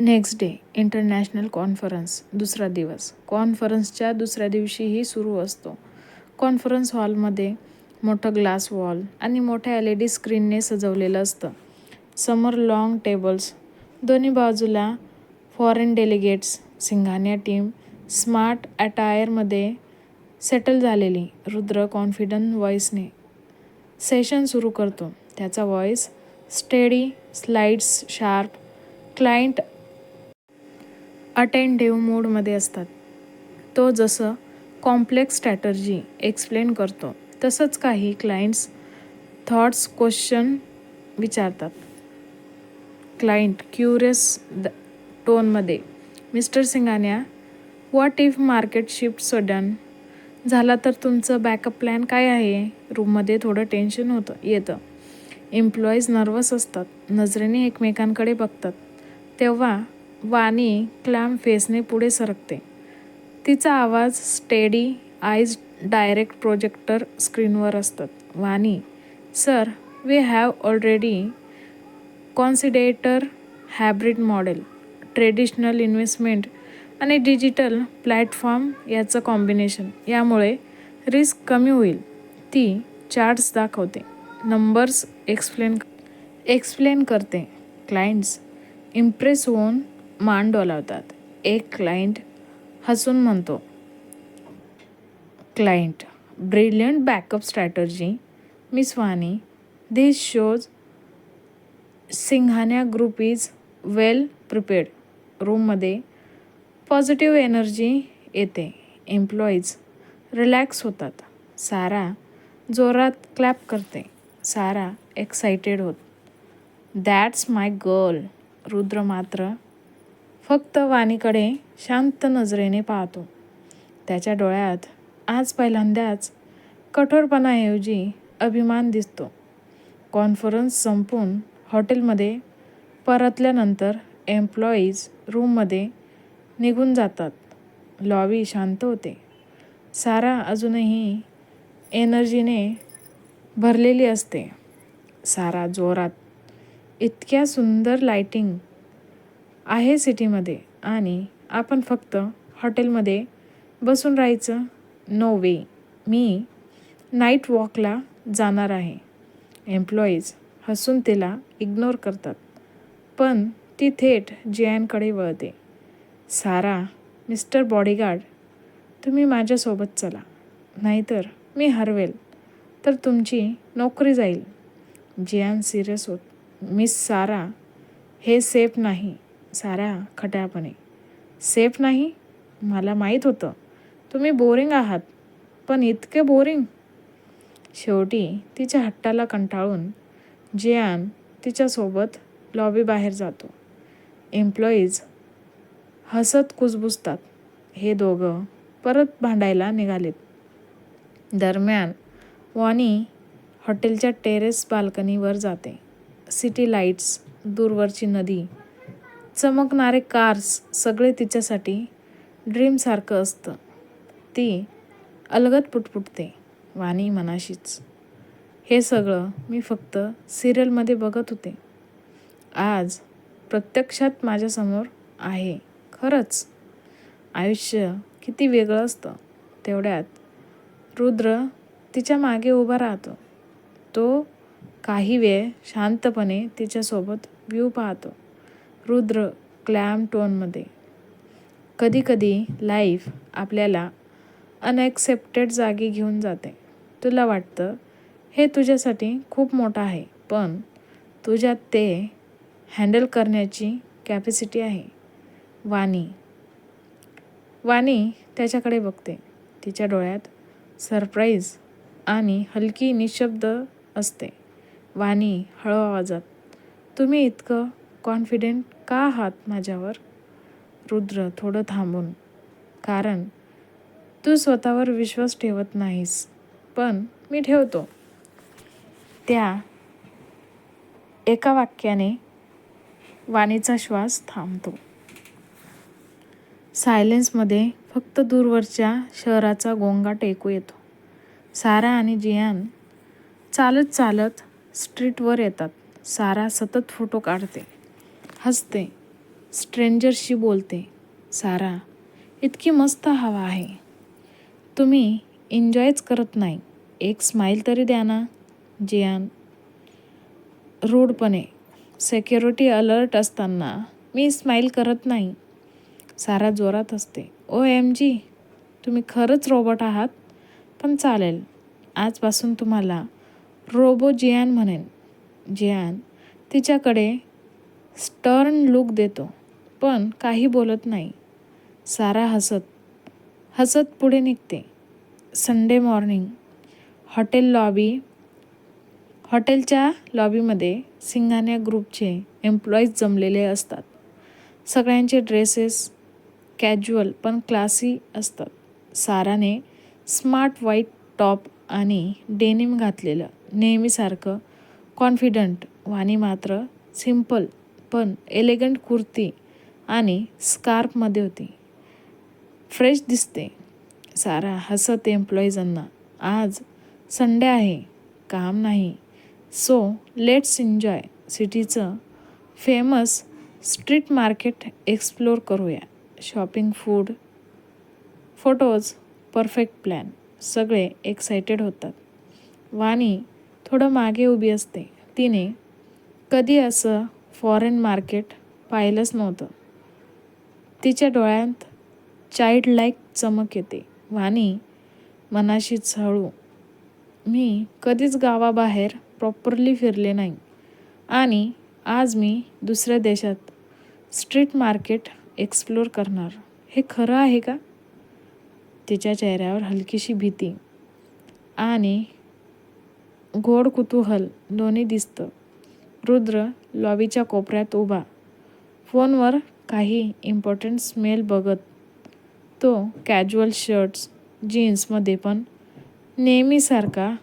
Next day international conference दुसरा दिवस. कॉन्फरन्सच्या दुसऱ्या दिवशीही सुरू असतो. कॉन्फरन्स हॉलमध्ये मोठं ग्लास वॉल आणि मोठ्या एल ई डी स्क्रीनने सजवलेलं असतं. समोर लाँग टेबल्स दोन्ही बाजूला foreign delegates Singhania team smart अटायरमध्ये settle झालेली रुद्र कॉन्फिडंट व्हॉईसने सेशन सुरू करतो. त्याचा voice steady slides sharp client attentive मूडमध्ये असतात. तो जसं कॉम्प्लेक्स स्ट्रॅटर्जी एक्सप्लेन करतो तसंच काही क्लायंट्स थॉट्स क्वेश्चन विचारतात. Client curious the टोनमध्ये mister Singhania what if market shift sudden झाला तर तुमचं बॅकअप प्लॅन काय आहे रूममध्ये थोडं टेन्शन होतं येतं. एम्प्लॉईज नर्वस असतात नजरेने एकमेकांकडे बघतात. तेव्हा वाणी क्लॅम फेसने पुढे सरकते. तिचा आवाज स्टेडी आईज डायरेक्ट प्रोजेक्टर स्क्रीनवर असतात. Vani sir we have already considered hybrid model traditional investment आणि डिजिटल प्लॅटफॉर्म याचं कॉम्बिनेशन. यामुळे रिस्क कमी होईल. ती चार्ट्स दाखवते. नंबर्स एक्सप्लेन एक्सप्लेन करते. क्लायंट्स इम्प्रेस होऊन मान डोलावतात. एक क्लायंट हसून म्हणतो client brilliant backup strategy miss Vani this shows Singhania group is well prepared रूममध्ये पॉझिटिव्ह एनर्जी येते. एम्प्लॉईज रिलॅक्स होतात. सारा जोरात क्लॅप करते. सारा एक्सायटेड होत दॅट्स माय गर्ल रुद्र मात्र फक्त वाणीकडे शांत नजरेने पाहतो. त्याच्या डोळ्यात आज पहिल्यांदाच कठोरपणाऐवजी अभिमान दिसतो. कॉन्फरन्स संपून हॉटेलमध्ये परतल्यानंतर एम्प्लॉईज रूममध्ये निघून जातात. लॉबी शांत होते. सारा अजूनही एनर्जीने भरलेली असते. सारा जोरात इतक्या सुंदर लाइटिंग आहे सिटीमध्ये आणि आपण फक्त हॉटेलमध्ये बसून राहायचं? नो वे मी नाईट वॉकला जाणार आहे. एम्प्लॉईज हसून तिला इग्नोर करतात. पण ती थेट जियानकडे वळते. सारा मिस्टर बॉडीगार्ड तुम्ही माझ्यासोबत चला. नाहीतर मी हरवेल. तर तुमची नोकरी जाईल. जियान सिरियस होत. मिस सारा हे सेफ नाही. साऱ्या खट्यापणे सेफ नाही? मला माहीत होतं. तुम्ही बोरिंग आहात. पण इतके बोरिंग. शेवटी तिच्या हट्टाला कंटाळून जियान तिच्यासोबत लॉबी बाहेर जातो. एम्प्लॉईज हसत कुजबुजतात. हे दोघं परत भांडायला निघालेत. दरम्यान वॉनी हॉटेलच्या टेरेस बाल्कनीवर जाते. सिटी लाईट्स दूरवरची नदी चमकणारे कार्स सगळे तिच्यासाठी ड्रीमसारखं असतं. ती अलगद पुटपुटते वाणी मनाशीच. हे सगळं मी फक्त सिरियलमध्ये बघत होते. आज प्रत्यक्षात माझ्यासमोर आहे खरंच. आयुष्य किती वेगळं असतं. तेवढ्यात रुद्र तिच्यामागे उभा राहतो. तो काही वेळ शांतपणे तिच्यासोबत व्यू पाहतो. रुद्र क्लॅम टोनमध्ये. कधीकधी लाईफ आपल्याला अनएक्सेप्टेड जागी घेऊन जाते. तुला वाटतं हे तुझ्यासाठी खूप मोठं आहे पण तुझ्यात ते हँडल करण्याची कॅपॅसिटी आहे. वाणी. वाणी त्याच्याकडे बघते. तिच्या डोळ्यात सरप्राईज आणि हलकी निशब्द असते. वाणी हळू आवाजात तुम्ही इतकं कॉन्फिडेंट का आहात माझ्यावर? रुद्र थोडं थांबून. कारण तू स्वतःवर विश्वास ठेवत नाहीस पण मी ठेवतो. त्या एका वाक्याने वाणीचा श्वास थांबतो. सायलेन्समध्ये फक्त दूरवरच्या शहराचा गोंगाट ऐकू येतो. सारा आणि जियान चालत चालत स्ट्रीटवर येतात. सारा सतत फोटो काढते. हसते. स्ट्रेंजरशी बोलते सारा इतकी मस्त हवा आहे. तुम्ही एन्जॉयच करत नाही. एक स्माईल तरी द्या ना जियान. रूढपणे सेक्युरिटी अलर्ट असताना मी स्माईल करत नाही. सारा जोरात असते ओ एम जी तुम्ही खरंच रोबोट आहात? पण चालेल आजपासून तुम्हाला रोबो जियान म्हणेन. जियान तिच्याकडे स्टर्न लुक देतो पण काही बोलत नाही. सारा हसत हसत पुढे निघते. संडे मॉर्निंग हॉटेल लॉबी हॉटेलच्या लॉबीमध्ये सिंघान्या ग्रुपचे एम्प्लॉईज जमलेले असतात. सगळ्यांचे ड्रेसेस कॅज्युअल पण क्लासी असतात. साराने स्मार्ट व्हाईट टॉप आणि डेनिम घातलेलं नेहमीसारखं कॉन्फिडंट वाणी मात्र सिंपल पण एलिगंट कुर्ती आणि स्कार्फमध्ये होती. फ्रेश दिसते. सारा हसत एम्प्लॉईजांना आज संडे आहे. काम नाही. सो लेट्स एन्जॉय सिटीचं फेमस स्ट्रीट मार्केट एक्सप्लोर करूया. Shopping food photos perfect plan सगळे एक्सायटेड होतात. वाणी थोडं मागे उभी असते. तिने कधी असं फॉरेन मार्केट पाहिलंच नव्हतं. तिच्या डोळ्यांत चाईल्ड लाईक चमक येते. वाणी मनाशीच हळू मी कधीच गावाबाहेर प्रॉपरली फिरले नाही. आणि आज मी दुसऱ्या देशात स्ट्रीट मार्केट एक्सप्लोर करणार. हे खरं आहे का? तिच्या चेहऱ्यावर हलकीशी भीती आणि गोड कुतूहल दोन्ही दिसतं. रुद्र लॉबीच्या कोपऱ्यात उभा. फोनवर काही इम्पॉर्टंट स्मेल बघत. तो कॅज्युअल शर्ट्स जीन्समध्ये पण नेहमीसारखा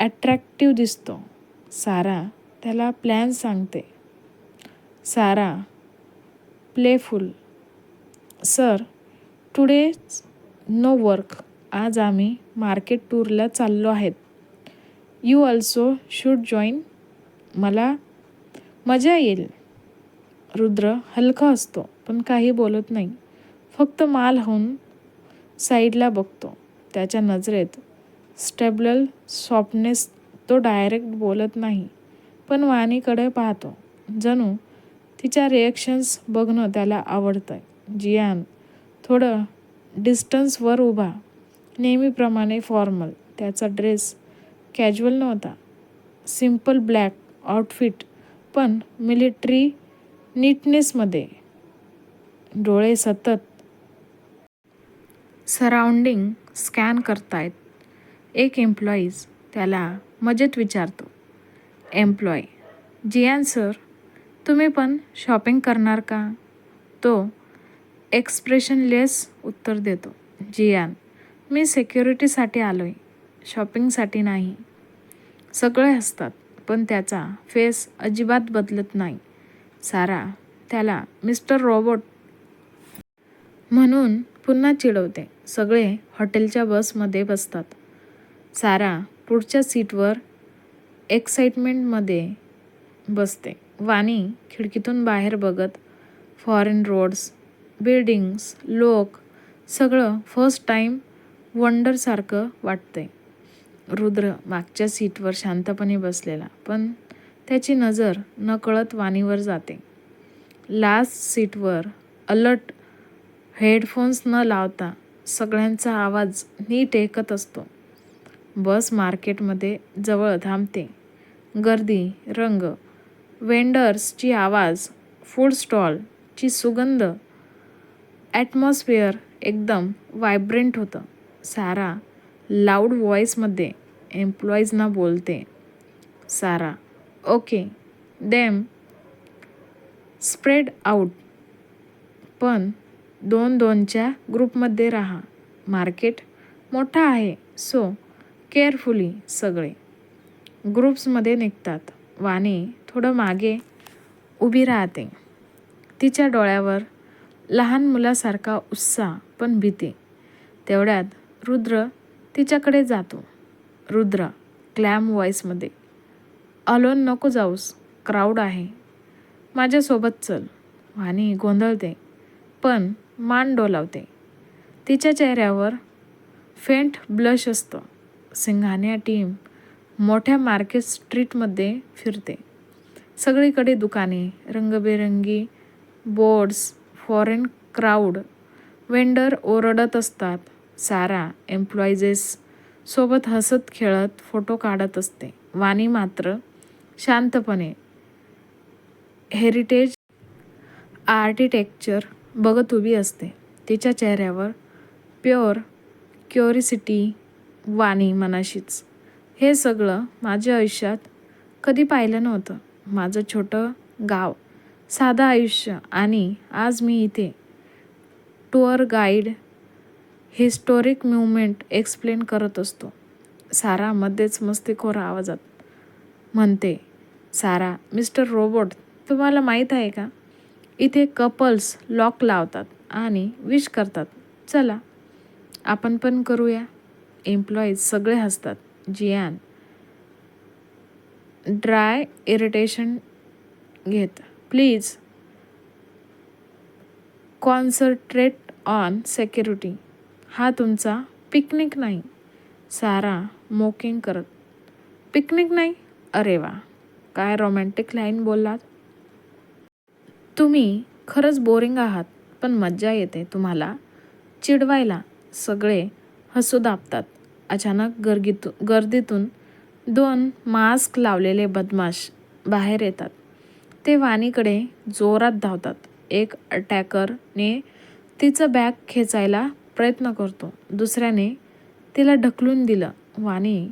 ॲट्रॅक्टिव्ह दिसतो. सारा त्याला प्लॅन सांगते. Sara playful sir today no work आज आम्ही मार्केट टूरला चाललो आहेत. यू ऑल्सो शूड जॉईन मला मजा येईल. रुद्र हलका असतो पण काही बोलत नाही. फक्त माल होऊन साईडला बघतो. त्याच्या नजरेत स्टेबल सॉफ्टनेस तो डायरेक्ट बोलत नाही पण वाणीकडे पाहतो. जणू तिच्या रिॲक्शन्स बघणं त्याला आवडतं जियान थोडं डिस्टन्सवर उभा. नेहमीप्रमाणे फॉर्मल त्याचा ड्रेस कॅज्युअल नव्हता. सिंपल ब्लॅक आउटफिट पण मिलिटरी नीटनेसमध्ये. डोळे सतत सराउंडिंग स्कॅन करतायत. एक एम्प्लॉईज त्याला मजेत विचारतो. एम्प्लॉय जियान सर तुम्ही पण शॉपिंग करणार का? तो एक्सप्रेशनलेस उत्तर देतो. जियान मी सेक्युरिटीसाठी आलो आहे शॉपिंगसाठी नाही. सगळे हसतात. पण त्याचा फेस अजिबात बदलत नाही. सारा त्याला मिस्टर रॉबोट म्हणून पुन्हा चिडवते. सगळे हॉटेलच्या बसमध्ये बसतात. सारा पुढच्या सीटवर एक्साइटमेंटमध्ये बसते. वाणी खिडकीतून बाहेर बघत फॉरेन रोड्स बिल्डिंग्स लोक सगळं फर्स्ट टाईम वंडरसारखं वाटतंय. रुद्र मागच्या सीटवर शांतपणे बसलेला पण त्याची नजर नकळत वाणीवर जाते. लास्ट सीटवर अलर्ट हेडफोन्स न लावता सगळ्यांचा आवाज नीट ऐकत असतो. बस मार्केटमध्ये जवळ थांबते. गर्दी रंग वेंडर्सची आवाज फूड स्टॉलची सुगंध ॲटमॉस्फिअर एकदम वायब्रंट होतं. सारा लाऊड व्हॉईसमध्ये एम्प्लॉईजना बोलते. Sara. Okay them spread out पण दोन दोनच्या ग्रुपमध्ये राहा. मार्केट मोठा आहे. सो केअरफुली सगळे. ग्रुप्समध्ये निघतात. वाणी थोडं मागे उभी राहते. तिच्या डोळ्यावर लहान मुलासारखा उत्साह पण भीती. तेवढ्यात रुद्र तिच्याकडे जातो. रुद्र क्लॅम वॉईसमध्ये अलोन नको जाऊस क्राऊड आहे. माझ्यासोबत चल. वाणी गोंधळते पण मान डोलावते. तिच्या चेहऱ्यावर फेंट ब्लश असतं. सिंघानिया टीम मोठ्या मार्केट स्ट्रीटमध्ये फिरते. सगळीकडे दुकाने रंगबेरंगी बोर्ड्स फॉरेन क्राऊड वेंडर ओरडत असतात. सारा एम्प्लॉईजेस सोबत हसत खेळत फोटो काढत असते. वाणी मात्र शांतपणे हेरिटेज आर्किटेक्चर बघत उभी असते. तिच्या चेहऱ्यावर प्युअर क्युरिसिटी वाणी मनाशीच. हे सगळं माझ्या आयुष्यात कधी पाहिलं नव्हतं. माझं छोटं गाव साधं आयुष्य आणि आज मी इथे tour guide historic movement explain करत असतो. सारा मध्येच मस्तीखोर आवाजात म्हणते सारा मिस्टर रोबोट तुम्हाला माहीत आहे का? इथे कपल्स लॉक लावतात आणि विश करतात. चला आपण पण करूया. एम्प्लॉईज सगळे हसतात. जियान ड्राय इरिटेशन घेत प्लीज कॉन्सन्ट्रेट ऑन सेक्युरिटी. हा तुमचा पिकनिक नाही. सारा मोकिंग करत. पिकनिक नाही? अरे वा. काय रोमॅन्टिक लाईन बोललात? तुम्ही खरंच बोरिंग आहात पण मज्जा येते तुम्हाला. चिडवायला सगळे हसू दाबतात. अचानक गर्गीतू गर्दीतून दोन मास्क लावलेले बदमाश बाहेर येतात. ते वाणीकडे जोरात धावतात. एक अटॅकरने तिचं बॅग खेचायला प्रयत्न करतो. दुसऱ्याने तिला ढकलून दिलं वाणी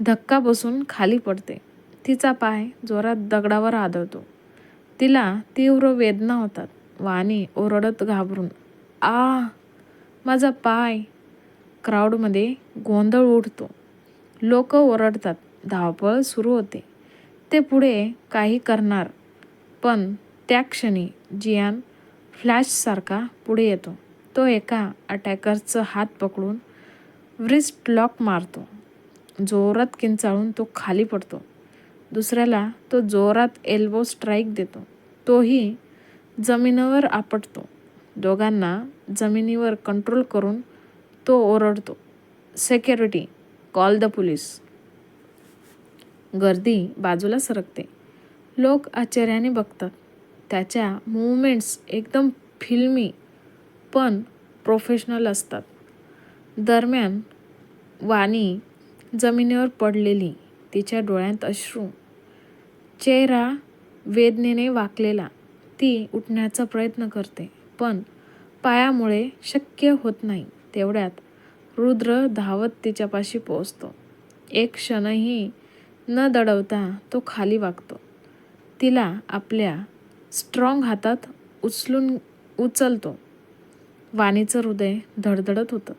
धक्का बसून खाली पडते. तिचा पाय जोरात दगडावर आदळतो. तिला तीव्र वेदना होतात वाणी ओरडत घाबरून आ माझा पाय. क्राऊडमध्ये गोंधळ उडतो. लोक ओरडतात धावपळ सुरू होते. ते पुढे काही करणार पण त्या क्षणी जियान फ्लॅशसारखा पुढे येतो. तो एका अटॅकरचं हात पकडून व्रिस्ट लॉक मारतो. जोरात किंचाळून तो खाली पडतो. दुसऱ्याला तो जोरात एल्बो स्ट्राईक देतो. तोही जमिनीवर आपटतो. दोघांना जमिनीवर कंट्रोल करून तो ओरडतो. Security call the police. गर्दी बाजूला सरकते. लोक आश्चर्याने बघतात. त्याच्या मुवमेंट्स एकदम फिल्मी पण प्रोफेशनल असतात. दरम्यान वाणी जमिनीवर पडलेली तिच्या डोळ्यात अश्रू. चेहरा वेदनेने वाकलेला ती उठण्याचा प्रयत्न करते पण पायामुळे शक्य होत नाही तेवढ्यात रुद्र धावत तिच्यापाशी पोचतो एक क्षणही न दडवता तो खाली वागतो. तिला आपल्या स्ट्रॉंग हातात उचलून उचलतो. वाणीचं हृदय धडधडत होतं.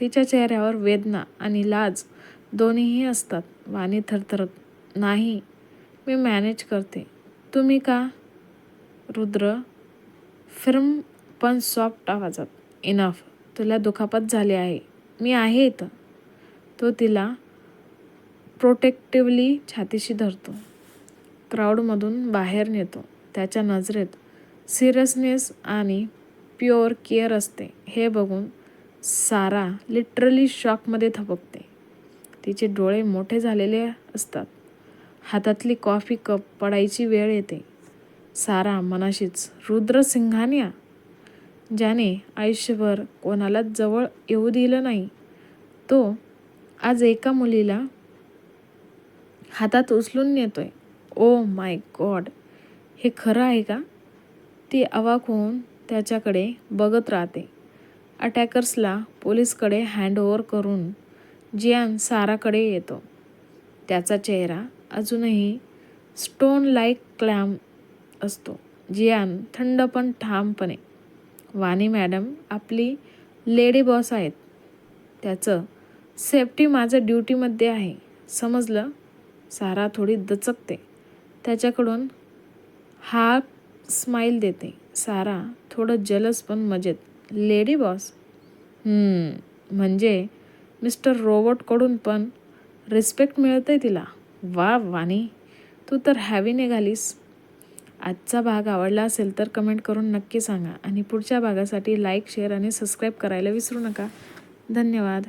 तिच्या चेहऱ्यावर वेदना आणि लाज दोन्हीही असतात. वाणी थरथरत नाही मी मॅनेज करते. तुम्ही का रुद्र? फिर्म पण सॉफ्ट आवाजात इनफ तुला दुखापत झाली आहे. मी आहे इथं. तो तिला प्रोटेक्टिवली छातीशी धरतो. क्राऊडमधून बाहेर नेतो. त्याच्या नजरेत सिरियसनेस आणि प्युअर केअर असते. हे बघून सारा लिटरली शॉकमध्ये थबकते. तिचे डोळे मोठे झालेले असतात. हातातली कॉफी कप पडायची वेळ येते. सारा मनाशीच रुद्र सिंघानिया ज्याने आयुष्यभर कोणालाच जवळ येऊ दिलं नाही तो आज एका मुलीला हातात उचलून नेतोय. ओ माय गॉड हे खरं आहे का? ती अवाक होऊन त्याच्याकडे बघत राहते. अटॅकर्सला पोलीसकडे हँडओव्हर करून जियान साराकडे येतो. त्याचा चेहरा अजूनही स्टोन लाईक क्लॅम असतो. जियान थंड पण ठामपणे. वाणी मॅडम आपली लेडी बॉस आहेत. त्याचं सेफ्टी माझं ड्युटीमध्ये आहे. समजलं? सारा थोडी दचकते. त्याच्याकडून हा स्माईल देते. सारा थोडं जलस पण मजेत. लेडी बॉस म्हणजे मिस्टर रोबोटकडून पण रिस्पेक्ट मिळतं आहे तिला. वा वाणी. तू तर हॅवी निघालीस. आजचा भाग आवडला असेल तर कमेंट करून नक्की सांगा. आणि पुढच्या भागासाठी लाईक शेअर आणि सबस्क्राईब करायला विसरू नका. धन्यवाद.